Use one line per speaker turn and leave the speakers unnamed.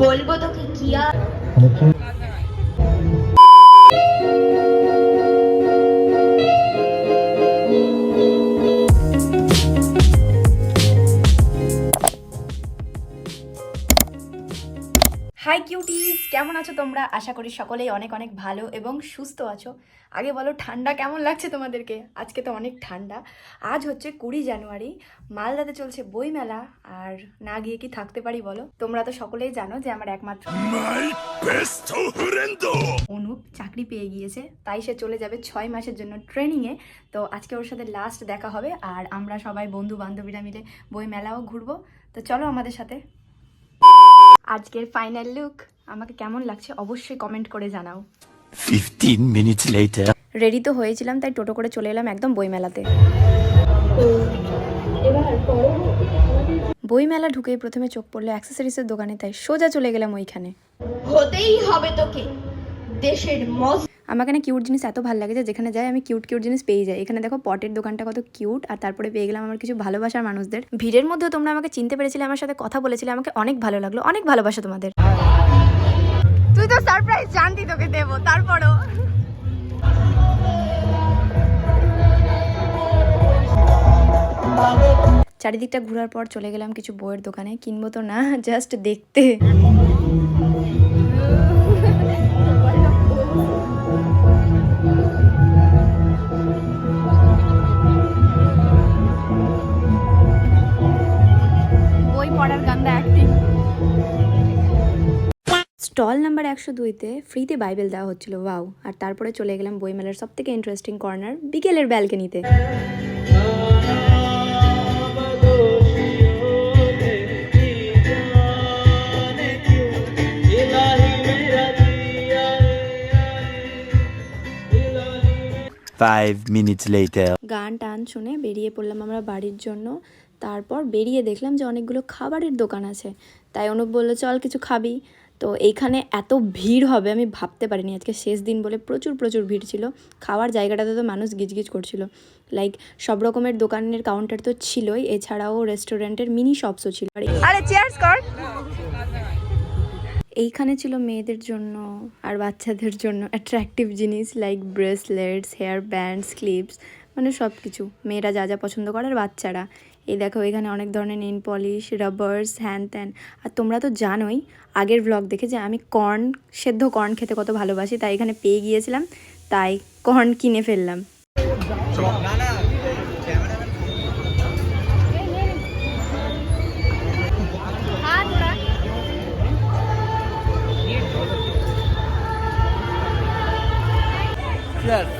বলব তোকে কি আর?
হাই কিউটিস কেমন আছো তোমরা? আশা করি সকলেই অনেক অনেক ভালো এবং সুস্থ আছো। আগে বলো ঠান্ডা কেমন লাগছে তোমাদেরকে? আজকে তো অনেক ঠান্ডা। আজ হচ্ছে কুড়ি জানুয়ারি। মালদাতে চলছে বইমেলা। আর না গিয়ে কি থাকতে পারি বলো? তোমরা তো সকলেই জানো যে আমার একমাত্র অনুপ চাকরি পেয়ে গিয়েছে। তাই সে চলে যাবে ছয় মাসের জন্য ট্রেনিংয়ে তো আজকে ওর সাথে লাস্ট দেখা হবে। আর আমরা সবাই বন্ধু বান্ধবীরা মিলে বই মেলাও ঘুরবো। তো চলো আমাদের সাথে আজকের ফাইনাল লুক আমাকে কেমন লাগছে অবশ্যই কমেন্ট করে জানাও।
ফিফটিন মিনিটস লেটার
রেডি তো হয়েছিলাম তাই টোটো করে চলে এলাম একদম বইমেলাতে। বইমেলা ঢুকেই প্রথমে চোখ পড়ল অ্যাক্সেসরিজের দোকানে তাই সোজা চলে গেলাম ওইখানে।
হতেই হবে তোকে। দেশের মজ
আমাকে না কিউট জিনিস এত ভালো লাগে যে যেখানে যাই আমি কিউট কিউট জিনিস পেয়ে যাই। এখানে দেখো পটের দোকানটা কত কিউট আর তারপরে পেয়ে গেলাম আমার কিছু ভালোবাসার মানুষদের। ভিড়ের মধ্যেও তোমরা আমাকে চিনতে পেরেছিলে আমার সাথে কথা বলেছিলে আমাকে অনেক ভালো লাগল অনেক ভালোবাসা তোমাদের। তুই তো সারপ্রাইজ জানতি তোকে দেবো তারপরও। চারিদিকটা ঘোরার পর চলে গেলাম কিছু বইয়ের দোকানে কিনবো তো না জাস্ট দেখতে। স্টল নাম্বার একশো দুইতে ফ্রিতে বাইবেল দেওয়া হচ্ছিল ওয়াও আর তারপরে চলে গেলাম বইমেলার সব থেকে ইন্টারেস্টিং কর্নার বিকেলের ব্যালকনিতে. গান টান শুনে বেরিয়ে পড়লাম আমরা বাড়ির জন্য। তারপর বেরিয়ে দেখলাম যে অনেকগুলো খাবারের দোকান আছে। তাই অনুপ বলল চল কিছু খাবি। তো এইখানে এত ভিড় হবে আমি ভাবতে পারিনি। আজকে শেষ দিন বলে প্রচুর প্রচুর ভিড় ছিল। খাওয়ার জায়গাটাতে তো মানুষ গিজগিজ করছিল। লাইক সব রকমের দোকানের কাউন্টার তো ছিলই এছাড়াও রেস্টুরেন্টের মিনি শপসও ছিল। আরে চেয়ার্স কর। এইখানে ছিল মেয়েদের জন্য আর বাচ্চাদের জন্য অ্যাট্রাকটিভ জিনিস like bracelets hair bands clips মানে সব কিছু মেয়েরা যা যা পছন্দ করে আর বাচ্চারা। এই দেখো, এখানে অনেক ধরনের নেন পলিশ, রাবার্স, হ্যান ত্যান। আর তোমরা তো জানোই, আগের ব্লগ দেখে যে আমি কর্ন সেদ্ধ কর্ন খেতে কত ভালোবাসি, তাই এখানে পেয়ে গিয়েছিলাম, তাই কর্ন কিনে ফেললাম।
Yes.